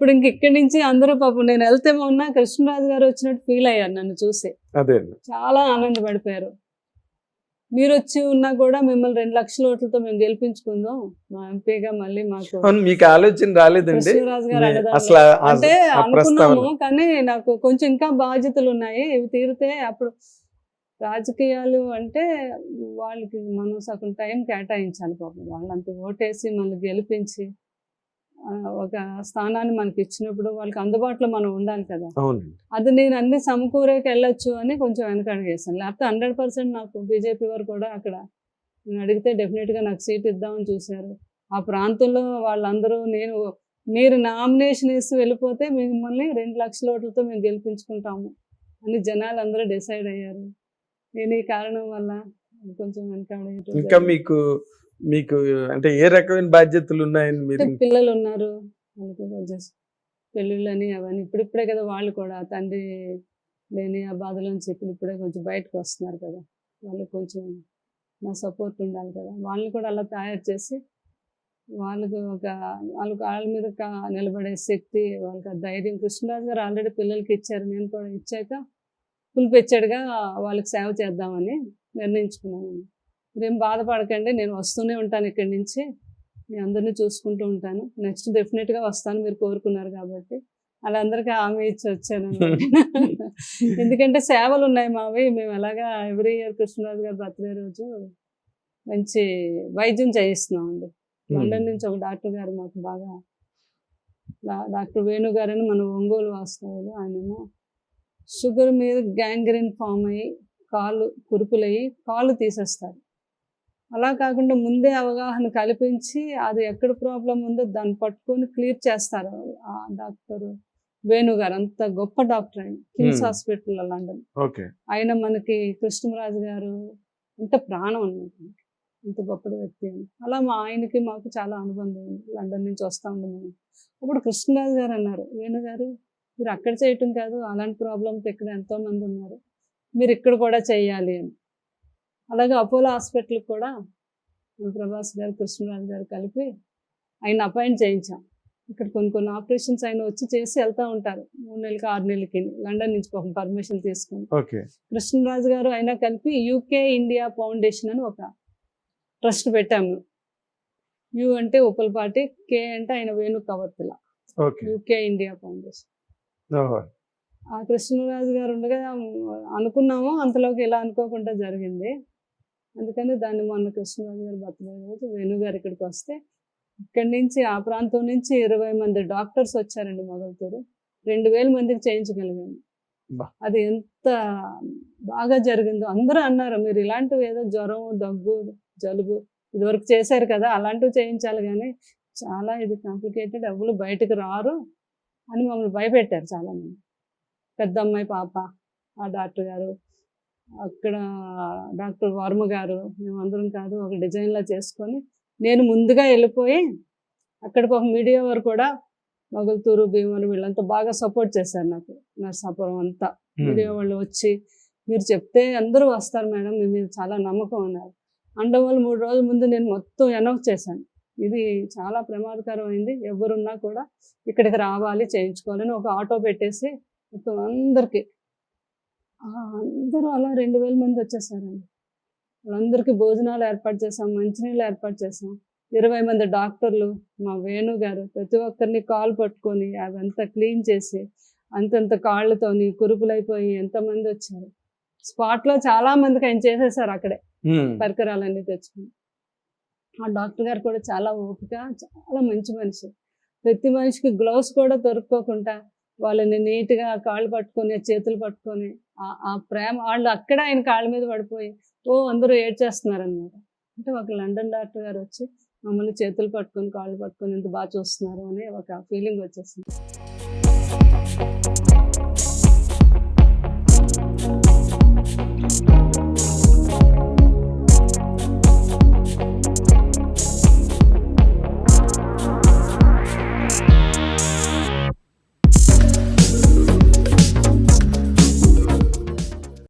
ఇప్పుడు ఇంక ఇక్కడి నుంచి అందరూ పాపం నేను వెళ్తే మొన్న కృష్ణరాజు గారు వచ్చినట్టు ఫీల్ అయ్యారు నన్ను చూసి. అదే చాలా ఆనందపడిపోయారు. మీరు వచ్చి ఉన్నా కూడా మిమ్మల్ని రెండు లక్షల ఓట్లతో మేము గెలిపించుకుందాం. మా ఎంపీగా మళ్ళీ మాకు మీకు ఆలోచన రాలేదండి. అసలు అంటే అనుకున్నాము కానీ నాకు కొంచెం ఇంకా బాధ్యతలు ఉన్నాయి. ఇవి తీరితే అప్పుడు రాజకీయాలు అంటే వాళ్ళకి మనం సగం టైం కేటాయించాలి పాపం. వాళ్ళంత ఓటేసి మనల్ని గెలిపించి ఒక స్థానాన్ని మనకి ఇచ్చినప్పుడు వాళ్ళకి అందుబాటులో మనం ఉండాలి కదా. అది నేను అన్ని సమకూరేకి వెళ్ళొచ్చు అని కొంచెం వెనకడుగు వేసాను లేకపోతే హండ్రెడ్ పర్సెంట్ నాకు బీజేపీ వారు కూడా అక్కడ నేను అడిగితే డెఫినెట్గా నాకు సీట్ ఇద్దామని చూశారు. ఆ ప్రాంతంలో వాళ్ళందరూ నేను మీరు నామినేషన్ వేసి వెళ్ళిపోతే మిమ్మల్ని రెండు లక్షల ఓట్లతో మేము గెలిపించుకుంటాము అని జనాలు అందరూ డిసైడ్ అయ్యారు. నేను ఈ కారణం వల్ల కొంచెం వెనకాడ ఇంకా మీకు మీకు అంటే ఏ రకమైన బాధ్యతలు ఉన్నాయని మీరు పిల్లలు ఉన్నారు పెళ్ళిళ్ళని అవన్నీ. ఇప్పుడిప్పుడే కదా వాళ్ళు కూడా తండ్రి లేని ఆ బాధలను చెప్పి ఇప్పుడే కొంచెం బయటకు వస్తున్నారు కదా. వాళ్ళకి కొంచెం నా సపోర్ట్ ఉండాలి కదా. వాళ్ళని కూడా అలా తయారు చేసి వాళ్ళకి ఒక వాళ్ళకి వాళ్ళ మీద నిలబడే శక్తి వాళ్ళకి ఆ ధైర్యం. కృష్ణరాజు గారు ఆల్రెడీ పిల్లలకి ఇచ్చారు. నేను కూడా ఇచ్చాక పులిపెచ్చాడుగా వాళ్ళకి సేవ చేద్దామని నిర్ణయించుకున్నాను. మీరేం బాధపడకండి నేను వస్తూనే ఉంటాను ఇక్కడి నుంచి. మీ అందరినీ చూసుకుంటూ ఉంటాను. నెక్స్ట్ డెఫినెట్గా వస్తాను మీరు కోరుకున్నారు కాబట్టి. అలా అందరికీ హామీ ఇచ్చి వచ్చాను ఎందుకంటే సేవలు ఉన్నాయి మావి. మేము ఎలాగా ఎవ్రీ ఇయర్ కృష్ణరాజు గారి బర్త్డే రోజు మంచి వైద్యం చేయిస్తున్నామండి. లండన్ నుంచి ఒక డాక్టర్ గారు మాకు బాగా డాక్టర్ వేణు గారు అని మన ఒంగోలు వాస్తవులు ఆయనేమో షుగర్ మీద గ్యాంగ్రీన్ ఫామ్ అయ్యి కాళ్ళు కురుపులయ్యి కాళ్ళు తీసేస్తారు. అలా కాకుండా ముందే అవగాహన కల్పించి అది ఎక్కడ ప్రాబ్లం ఉందో దాన్ని పట్టుకొని క్లియర్ చేస్తారు. ఆ డాక్టర్ వేణు గారు అంత గొప్ప డాక్టర్ ఆయన కిమ్స్. హాస్పిటల్ లండన్ ఆయన మనకి కృష్ణరాజు గారు అంత ప్రాణం అన్నమాట అంత గొప్ప వ్యక్తి అని అలా మా ఆయనకి మాకు చాలా అనుబంధం ఉంది. లండన్ నుంచి వస్తా మేము అప్పుడు కృష్ణరాజు గారు అన్నారు వేణు గారు మీరు అక్కడ చేయటం కాదు అలాంటి ప్రాబ్లమ్స్ ఇక్కడ ఎంతో మంది ఉన్నారు. మీరు ఇక్కడ కూడా చేయాలి అని. అలాగే అపోలో హాస్పిటల్కి కూడా ప్రభాస్ గారు కృష్ణరాజు గారు కలిపి ఆయన అపాయింట్ చేయించాం. ఇక్కడ కొన్ని కొన్ని ఆపరేషన్స్ ఆయన వచ్చి చేసి వెళ్తూ ఉంటారు. మూడు నెలలకి ఆరు నెలలకి లండన్ నుంచి ఒక పర్మిషన్ తీసుకొని. ఓకే. కృష్ణరాజు గారు అయినా కలిపి యూకే ఇండియా ఫౌండేషన్ అని ఒక ట్రస్ట్ పెట్టాము యు అంటే ఉప్పలపాటి కే అంటే ఆయన వేణు కవర్తిల యూకే ఇండియా ఫౌండేషన్. ఆ కృష్ణరాజు గారు ఉండగా అనుకున్నాము అంతలోకి ఇలా అనుకోకుండా జరిగింది. అందుకని దాన్ని మొన్న కృష్ణరాజు గారు బర్త్డే రోజు వేణు గారు ఇక్కడికి వస్తే ఇక్కడి నుంచి ఆ ప్రాంతం నుంచి ఇరవై మంది డాక్టర్స్ వచ్చారండి మొగల్తూరు. రెండు వేల మందికి చేయించగలిగాము. అది ఎంత బాగా జరిగిందో అందరూ అన్నారు మీరు ఇలాంటివి ఏదో జ్వరం దగ్గు జలుబు ఇదివరకు చేశారు కదా అలాంటివి చేయించాలి కానీ చాలా ఇది కాంప్లికేటెడ్ ఎవరు బయటకు రారు అని మమ్మల్ని భయపెట్టారు చాలామంది. పెద్ద అమ్మాయి పాప ఆ డాక్టర్ గారు అక్కడ డాక్టర్ వర్మ గారు మేమందరం కాదు ఒక డిజైన్లా చేసుకొని నేను ముందుగా వెళ్ళిపోయి అక్కడికి ఒక మీడియా వారు కూడా మొగల్తూరు భీమవరం వీళ్ళంతా బాగా సపోర్ట్ చేశారు నాకు నర్సాపురం అంతా. మీడియా వాళ్ళు వచ్చి మీరు చెప్తే అందరూ వస్తారు మేడం మీ మీద చాలా నమ్మకం అన్నారు. అండం వల్ల మూడు రోజుల ముందు నేను మొత్తం అనౌన్స్ చేశాను. ఇది చాలా ప్రమాదకరమైంది ఎవరున్నా కూడా ఇక్కడికి రావాలి చేయించుకోవాలని ఒక ఆటో పెట్టేసి మొత్తం అందరికీ అందరూ అలా రెండు వేల మంది వచ్చేసారండి. వాళ్ళందరికీ భోజనాలు ఏర్పాటు చేసాం మంచినీళ్ళు ఏర్పాటు చేసాం. ఇరవై మంది డాక్టర్లు మా వేణు గారు ప్రతి ఒక్కరిని కాలు పట్టుకొని అవంతా క్లీన్ చేసి అంతంత కాళ్ళతోని కురుపులైపోయి ఎంతమంది వచ్చారు. స్పాట్లో చాలా మందికి ఆయన చేసేసారు అక్కడే. పరికరాలన్నీ తెచ్చుకుని. ఆ డాక్టర్ గారు కూడా చాలా ఓపిక చాలా మంచి మనిషి. ప్రతి మనిషికి గ్లౌస్ కూడా దొరుకుకోకుండా వాళ్ళని నీట్గా కాళ్ళు పట్టుకొని చేతులు పట్టుకొని ఆ- ప్రేమ వాళ్ళు అక్కడ ఆయన కాళ్ళ మీద పడిపోయి ఓ అందరూ ఏడ్చేస్తున్నారనమాట అంటే ఒక లండన్ డాక్టర్ గారు వచ్చి మమ్మల్ని చేతులు పట్టుకొని కాళ్ళు పట్టుకొని ఎంత బాగా చూస్తున్నారు అని ఒక ఫీలింగ్ వచ్చేసింది.